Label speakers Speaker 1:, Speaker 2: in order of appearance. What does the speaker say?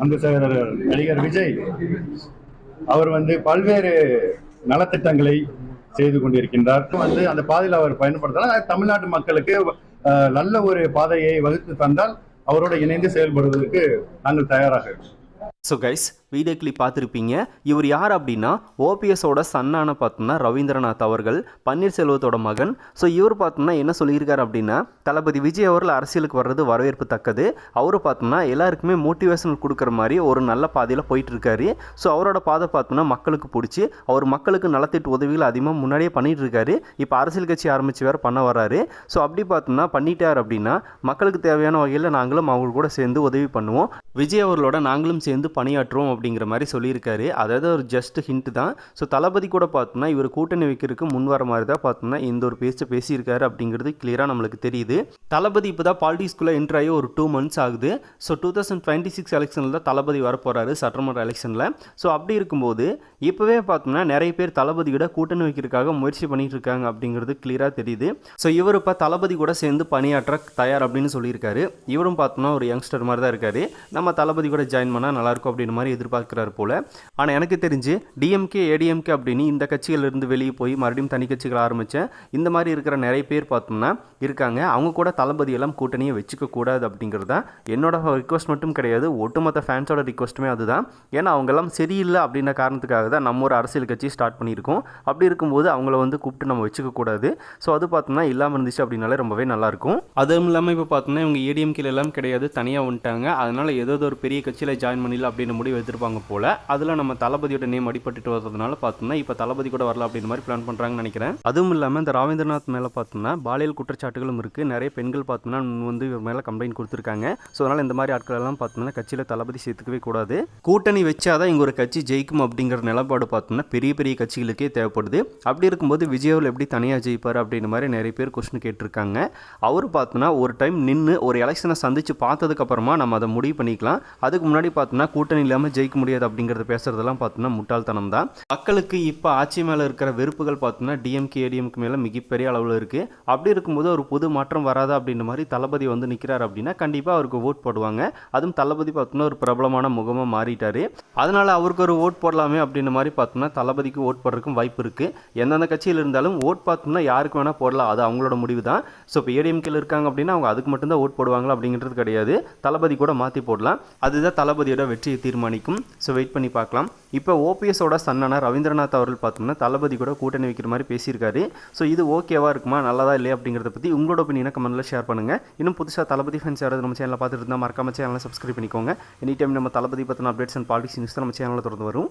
Speaker 1: அன்பு சகோதரர் நடிகர் விஜய் அவர் வந்து பல்வேறு நலத்திட்டங்களை செய்து கொண்டிருக்கின்றார். வந்து அந்த பாதையில் அவர் பயன்படுத்தினால் தமிழ்நாட்டு மக்களுக்கு நல்ல ஒரு பாதையை வகுத்து தந்தால் அவரோட இணைந்து செயல்படுவதற்கு நாங்கள் தயாராக இருக்கிறோம்
Speaker 2: ஸோ கைஸ் வீடியோ கிளிப் பார்த்துருப்பீங்க. இவர் யார் அப்படின்னா ஓபிஎஸோட சன்னான பார்த்தோம்னா ரவீந்திரநாத் அவர்கள் பன்னீர்செல்வத்தோட மகன். ஸோ இவர் பார்த்தோம்னா என்ன சொல்லியிருக்காரு அப்படின்னா தளபதி விஜய் அவர்கள் அரசியலுக்கு வர்றது வரவேற்பு தக்கது. அவர் பார்த்தோம்னா எல்லாருக்குமே மோட்டிவேஷன் கொடுக்குற மாதிரி ஒரு நல்ல பாதையில் போயிட்டு இருக்காரு ஸோ அவரோட பாதை பார்த்தோம்னா மக்களுக்கு பிடிச்சி அவர் மக்களுக்கு நலத்திட்டு உதவிகள் அதிகமாக முன்னாடியே பண்ணிட்டு இருக்காரு இப்போ அரசியல் கட்சி ஆரம்பித்து வேறு பண்ண வராரு ஸோ அப்படி பார்த்தோம்னா பண்ணிட்டார் அப்படின்னா மக்களுக்கு தேவையான வகையில் நாங்களும் அவங்க கூட சேர்ந்து உதவி பண்ணுவோம். விஜய் அவர்களோட நாங்களும் சேர்ந்து பணியாற்றுவோம் அப்படிங்கிற மாதிரி சொல்லியிருக்காரு. அதாவது ஒரு ஜஸ்ட் ஹிண்ட் தான். ஸோ தளபதி கூட பார்த்தோம்னா இவர் கூட்டணி வைக்கிறதுக்கு முன் வர மாதிரி தான் பார்த்தோம்னா இந்த ஒரு பேச்சை பேசியிருக்காரு அப்படிங்கிறது கிளியராக நம்மளுக்கு தெரியுது. தளபதி இப்போ தான் பாலிட்டிக்ஸ்குள்ளே என்ட்ரு ஆகி ஒரு டூ மந்த்ஸ் ஆகுது. So two thousand twenty six எலெக்ஷனில் தான் தளபதி வர போகிறாரு சட்டமன்ற எலெக்ஷனில் ஸோ அப்படி இருக்கும்போது இப்போவே பார்த்தோம்னா நிறைய பேர் தளபதியோட கூட்டணி வைக்கிறதுக்காக முயற்சி பண்ணிட்டு இருக்காங்க அப்படிங்கிறது கிளியராக தெரியுது. ஸோ இவர் இப்போ தளபதி கூட சேர்ந்து பணியாற்ற தயார் அப்படின்னு சொல்லியிருக்காரு. இவரும் பார்த்தோம்னா ஒரு யங்ஸ்டர் மாதிரி தான் இருக்காரு. நம்ம தளபதி கூட ஜாயின் பண்ணால் நல்லாயிருக்கும் அப்படின்னு மாதிரி எதிர்பார்க்குறாரு போல். ஆனால் எனக்கு தெரிஞ்சு டிஎம்கே ஏடிஎம்கே அப்படின்னு இந்த கட்சிகளிலிருந்து வெளியே போய் மறுபடியும் தனி கட்சிகள் ஆரம்பித்தேன் இந்த மாதிரி இருக்கிற நிறைய பேர் பார்த்தோம்னா இருக்காங்க. அவங்க கூட தளபதி எல்லாம் கூட்டணியை வச்சுக்கக்கூடாது அப்படிங்கிறது தான் என்னோட ரிக்வஸ்ட் மட்டும் கிடையாது. ஒட்டுமொத்த ஃபேன்ஸோட ரிக்வஸ்ட்டுமே அதுதான். ஏன்னா அவங்கெல்லாம் சரியில்லை அப்படின்ற காரணத்துக்காக தான் நம்ம ஒரு அரசியல் கட்சி ஸ்டார்ட் பண்ணியிருக்கோம். அப்படி இருக்கும்போது அவங்கள வந்து கூப்பிட்டு நம்ம வச்சுக்கக்கூடாது ஸோ அது பார்த்தோம்னா இல்லாமல் இருந்துச்சு அப்படின்னாலே ரொம்பவே நல்லாயிருக்கும். அதுவும் இல்லாமல் இப்போ பார்த்தோம்னா இவங்க ஏடிஎம்கேல எல்லாம் கிடையாது. தனியாக வந்துட்டாங்க. அதனால் ஏதோ ஒரு பெரிய கட்சியில் ஜாயின் பண்ணிடல அப்படின்னு முடிவு எடுத்திருப்பாங்க போல. அதில் நம்ம தளபதியோட நேம் அடிபட்டுட்டு வர்றதுனால பார்த்தோம்னா இப்போ தளபதி கூட வரலாம் அப்படின்ற மாதிரி பிளான் பண்ணுறாங்கன்னு நினைக்கிறேன். அதுவும் இல்லாமல் இந்த ராவீந்திரநாத் மேலே பார்த்தோம்னா பாலியல் குற்றச்சாட்டுகளும் இருக்குது நிறைய பெண்கள் பார்த்தோம்னா வந்து இவர் மேலே கம்ப்ளைண்ட் கொடுத்துருக்காங்க. ஸோ அதனால் இந்த மாதிரி ஆட்கள் எல்லாம் பார்த்தோம்னா கட்சியில் தளபதி சேர்த்துக்கவே கூடாது. கூட்டணி வச்சாதான் இங்கே ஒரு கட்சி ஜெயிக்கும் அப்படிங்கிற நிலப்பாடு பார்த்தோம்னா பெரிய பெரிய கட்சிகளுக்கே தேவைப்படுது. அப்படி இருக்கும்போது விஜய் எப்படி தனியாக ஜெயிப்பார் அப்படின்ற மாதிரி நிறைய பேர் கொஸ்டின் கேட்டிருக்காங்க. அவர் பார்த்தோன்னா ஒரு டைம் நின்று ஒரு எலெக்ஷனை சந்திச்சு பார்த்ததுக்கப்புறமா நம்ம அதை முடிவு பண்ணிக்கலாம். அதுக்கு முன்னாடி பார்த்தோம்னா கூட்டணி இல்லாமல் ஜெயிக்க முடியாது அப்படிங்கிறத பேசுறதெல்லாம் பார்த்தோம்னா முட்டாள்தனம் தான். மக்களுக்கு இப்போ ஆட்சி மேலே இருக்கிற வெறுப்புகள் பார்த்தோம்னா டிஎம்கே ஏடிஎம்க்கு மேலே மிகப்பெரிய அளவில் இருக்குது அப்படி இருக்கும்போது ஒரு புது மாற்றம் வராதா அப்படின்ற மாதிரி தளபதி வந்து நிற்கிறார் அப்படின்னா கண்டிப்பாக அவருக்கு ஓட் போடுவாங்க. அதுவும் தளபதி பார்த்தோம்னா ஒரு பிரபலமான முகமாக மாறிட்டாரு. அதனால அவருக்கு ஒரு ஓட் போடலாமே அப்படின்ற மாதிரி பார்த்தோம்னா தளபதிக்கு ஓட் போடுறதுக்கும் வாய்ப்பு இருக்குது எந்தெந்த கட்சியில் இருந்தாலும் ஓட் பார்த்தோம்னா யாருக்கு வேணால் போடலாம். அது அவங்களோட முடிவு தான். ஸோ இப்போ ஏடிஎம்கேல இருக்காங்க அப்படின்னா அவங்க அதுக்கு மட்டும்தான் ஓட் போடுவாங்களா அப்படிங்கிறது கிடையாது. தளபதி கூட மாற்றி போடலாம். அதுதான் தளபதியோட வெற்றியை தீர்மானிக்கும். ஸோ வெயிட் பண்ணி பார்க்கலாம். இப்போ ஓபிஎஸோட சன்னனா ரவீந்திரநாத் அவர்கள் பார்த்தோம்னா தளபதி கூட கூட்டணி வைக்கிற மாதிரி பேசியிருக்காரு. ஸோ இது ஓகேவா இருக்குமா? நல்லதா இல்லையா அப்படிங்கிறத பற்றி உங்களோட ஒப்பீனியனை கமெண்ட்டில் ஷேர் பண்ணுங்கள் இன்னும் புதுசாக தளபதி ஃபேன்ஸ் யாராவது நம்ம சேனலில் பார்த்துட்டு இருந்தால் மறக்காம சேனலை சப்ஸ்கிரைப் பண்ணிக்கோங்க. எனி டைம் நம்ம தளபதி பற்றின அப்டேட்ஸ் அண்ட் பாலிடிக்ஸ் நியூஸ் நம்ம சேனலில் தொடர்ந்து வரும்.